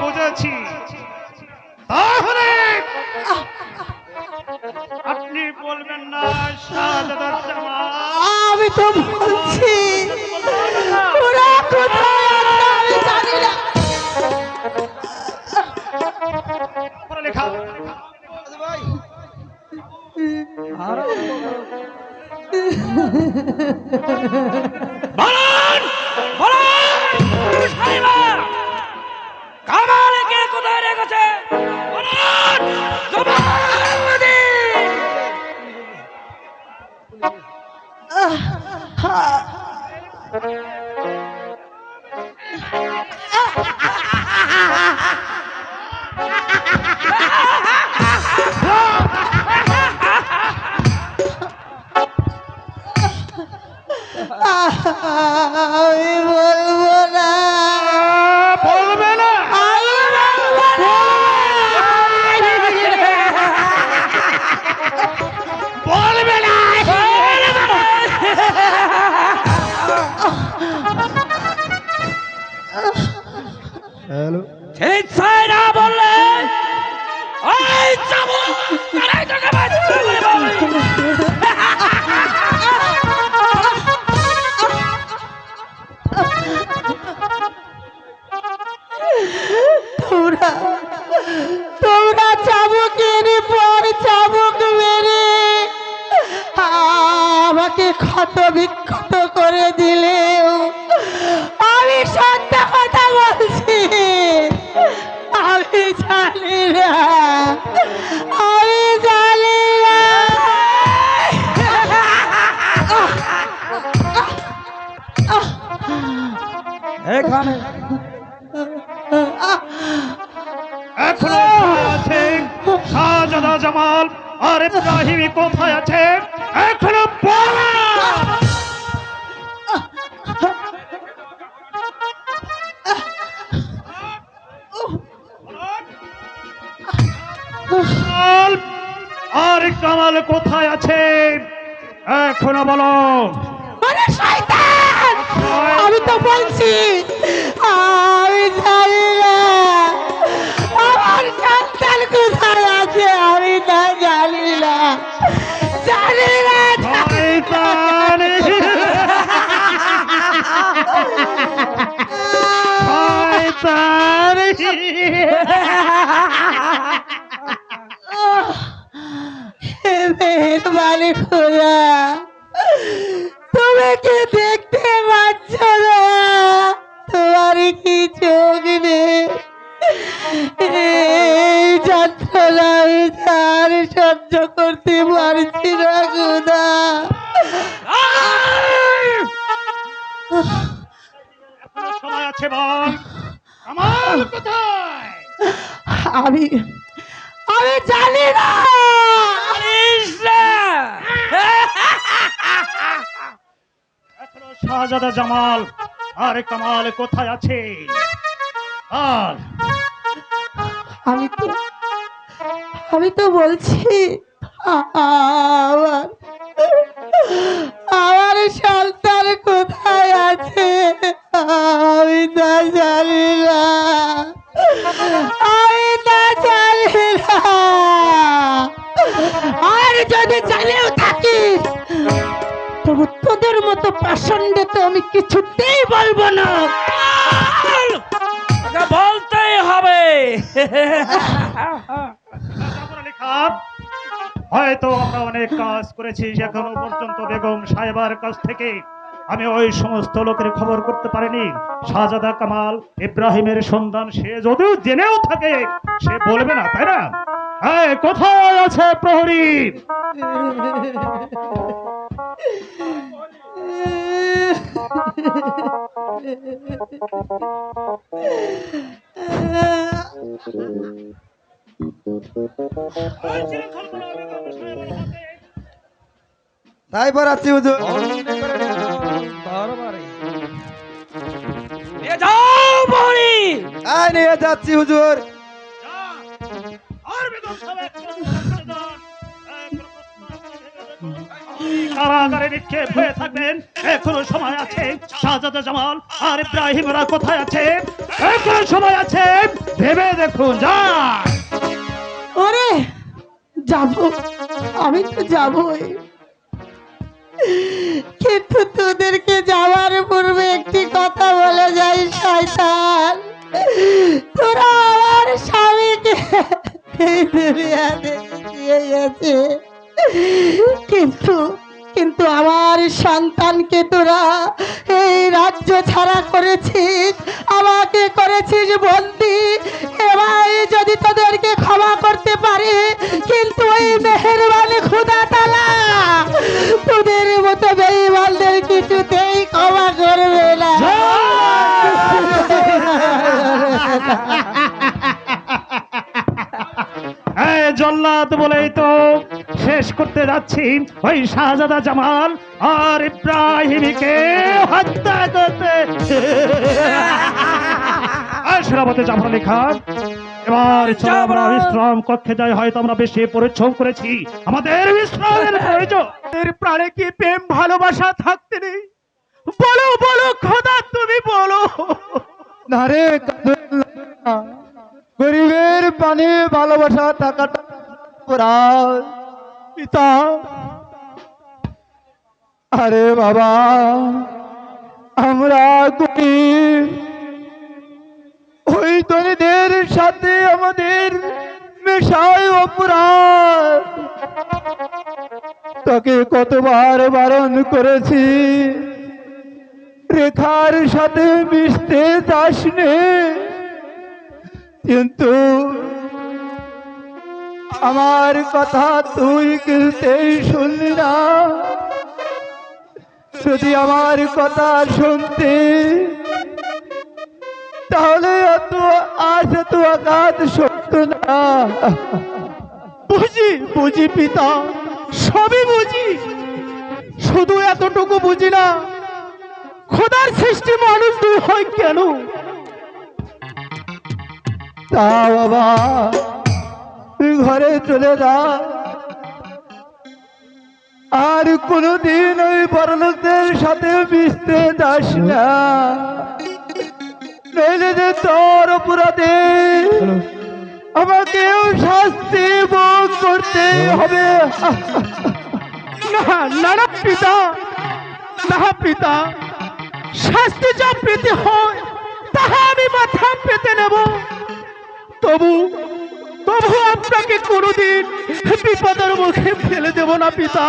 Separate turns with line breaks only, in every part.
বুঝেছি। তাহলে আপনি বলবেন না
আমি তো বলছি ওরা কোথায় আমি জানি না।
লেখা।
বলুন বলুন।
আমি বলব বিক্ষত করে দিলেও আমি সত্য কথা বলছি। আমি জানি আমি জানি না।
এখানে।
এখনও আছে শাহজাদা জামাল আর ইব্রাহিমি কোথায় আছে? এখনও বলবে কামাল কোথায় আছে? এখনও বলো।
আরে আমি তো বলছি আমি জানি না। আমার সন্তান কোথায় আছে আমি জানি না। জানি না।
শয়তান। শয়তান
হে মেহরবানি খোদা তুমি কি দেখতে পাচ্ছ না। তোমার কি চোখ নেই? এই আমি আর সহ্য করতে পারছি না খোদা
সময় আছে বল। কামাল কোথায়।
আমি আমি জানি না।
এখনও শাহজাদা জামাল আর কামাল কোথায় আছে? আর
আমি তো আমি তো বলছি আমার আমার সন্তান কোথায় আছে? আমি তা জানি না। যদি জানেও থাকি। তবু তোদের মতো পাষণ্ড তো আমি কিছুতেই বলব না।
বলতেই হবে।
হয়তো আমরা অনেক কাজ করেছি এখনও পর্যন্ত বেগম সাহেবার কাছ থেকে। আমি ওই সমস্ত লোকের খবর করতে পারিনি। শাহজাদা কামাল ইব্রাহিমের সন্ধান সে যদিও জেনেও থাকে সে বলবে না তাই না? কোথায় আছে প্রহরী?
তাই পড়াচ্ছি হুজুর।
নিয়ে যাও বলি
আয় নিয়ে যাচ্ছি হুজুর।
কারাগারে নিক্ষেপ হয়ে থাকবেন। এখনও সময় আছে। শাহজাদা জামাল, আর ইব্রাহিমরা কোথায় আছে? এখনও সময় আছে। ভেবে দেখুন যা
ওরে, যাব। আমি তো যাবই। কিন্তু তোদেরকে যাওয়ার পূর্বে একটি কথা বলে যাই, শয়তান। তোরা আমার স্বামীকে কিন্তু সন্তানকে তোরা এই রাজ্য ছাড়া করেছিস, আমাকে করেছিস বন্দি। এবার যদি তোদেরকে ক্ষমা করতে পারে, কিন্তু ওই মেহেরবানি খুদা তালা তোদের মতো বেইমানদের কিছুতেই ক্ষমা করবে না।
এই জল্লাদ বলেই তো শেষ করতে যাচ্ছি ওই শাহজাদা জামাল আর ইব্রাহিমকে হত্যা করতে। আর সেনাপতি জাফর আলী খান এবার চলো আমরা বিশ্রাম কক্ষে যাই হয়তো আমরা বেশি পরিশ্রম করেছি। আমাদের বিশ্রামের প্রয়োজন।
এর প্রাণে কি প্রেম ভালোবাসা থাকতে নেই? বলো বলো খোদা তুমি বলো।
না রে গরিবের পানি ভালোবাসা টাকাটা।
পিতা।
আরে বাবা, আমরা গরিব ওই ধনীদের সাথে আমাদের মেশায় অপরাধ। তোকে কতবার বারণ করেছি। রেখার সাথে মিশতে যাস নে কিন্তু আমার কথা তুই কিছুতেই শুনলি না। যদি আমার কথা শুনতে, তাহলে এত আজ এত আঘাত সত্য না।
বুঝি বুঝি পিতা, সবই বুঝি। শুধু এতটুকু বুঝি না, খোদার সৃষ্টি মানুষ দুই হয় কেন?
তা বাবা তুই ঘরে চলে যা। আর কোনোদিন ওই বড়লোকদের সাথে মিশতে যাস না। নইলে যে তোর অপরাধে আমাকেও শাস্তি ভোগ করতে হবে।
না না পিতা না পিতা, শাস্তি যা পেতে হয়, তাহা আমি মাথা পেতে নেব। তবু তবু আপনাকে কোনোদিন বিপদের মুখে ফেলে দেব না, পিতা।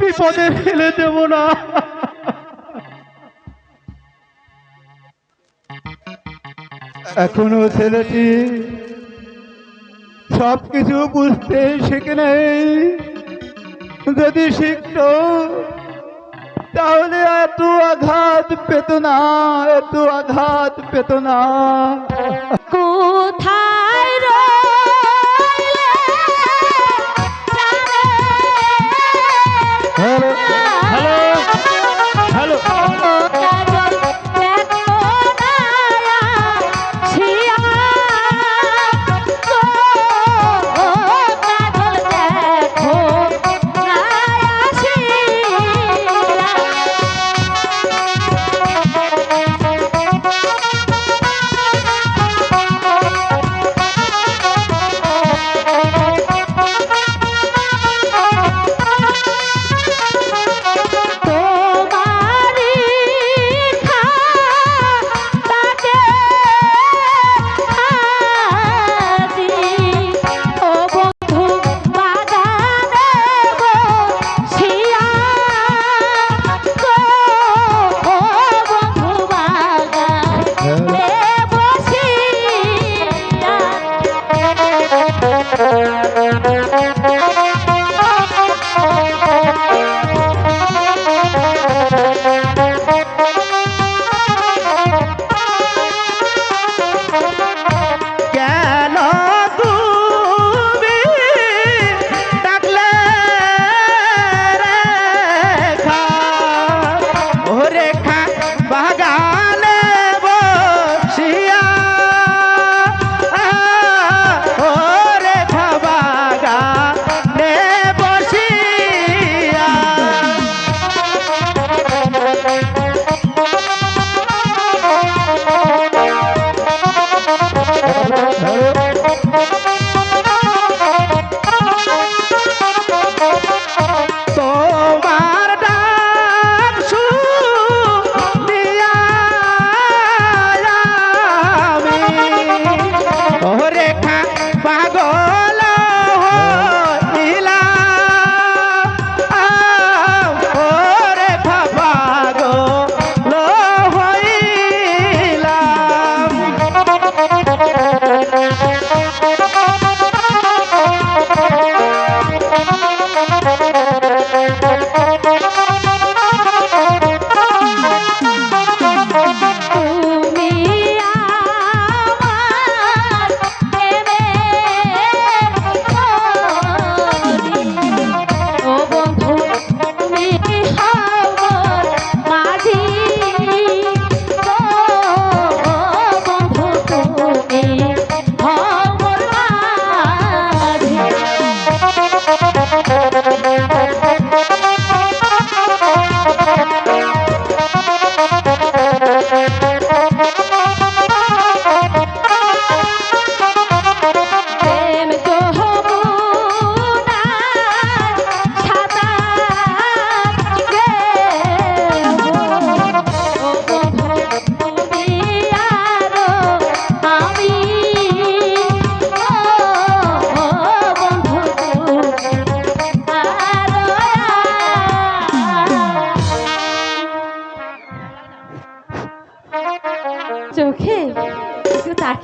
বিপদে ফেলে দেব না।
এখনও ছেলেটি সবকিছু বুঝতে শিখে নেই। যদি শিখত, তাহলে এত আঘাত পেত না, এত আঘাত পেত না।
Thank you.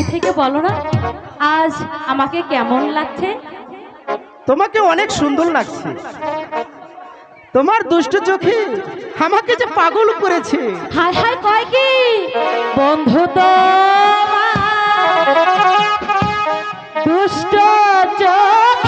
মন থেকে বলো না আজ আমাকে কেমন লাগছে?
তোমাকে অনেক সুন্দর লাগছে। তোমার দুষ্ট চোখে আমাকে যে পাগল করেছে।
হায় হায় কয় কি? বন্ধু তো দুষ্ট চোখ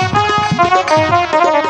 Música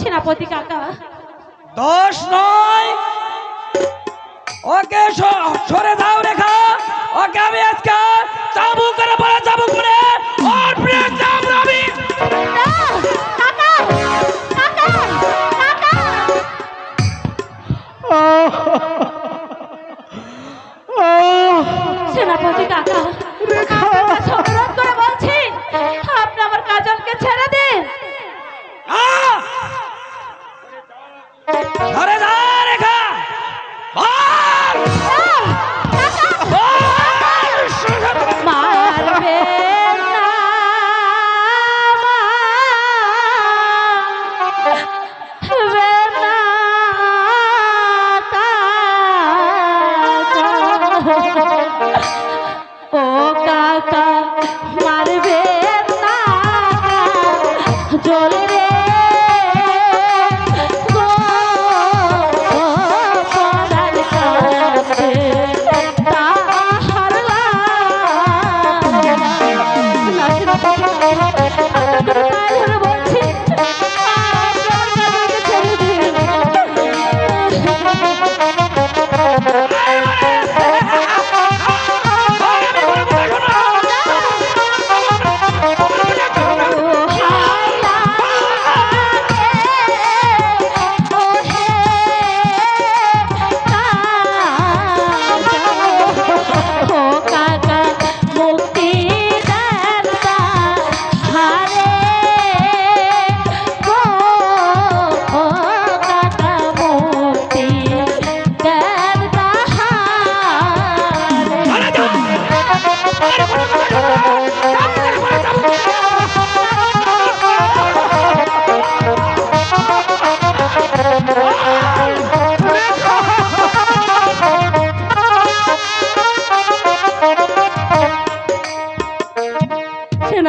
সেনাপতি কাকা।
দশ নয়। ওকে সরে দাও রেখা। ওকে আমি আজকে চাবু করে বলে চাবুক করে
সেনাপতি কাকা
রেখা।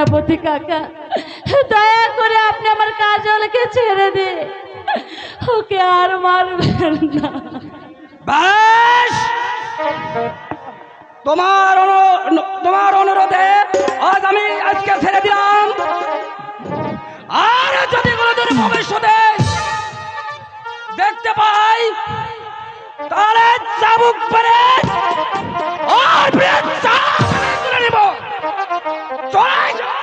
সেনাপতি কাকা, দয়া করে আপনি আমার কাজলকে ছেড়ে দিন ওকে আর মারবেন না।
তোমার তোমার অনুরোধে আজ আমি আজকে ছেড়ে দিলাম। আর যদি কোনোদিন ভবিষ্যতে দেখতে পাই, তাহলে চাবুক পেরে আর 再来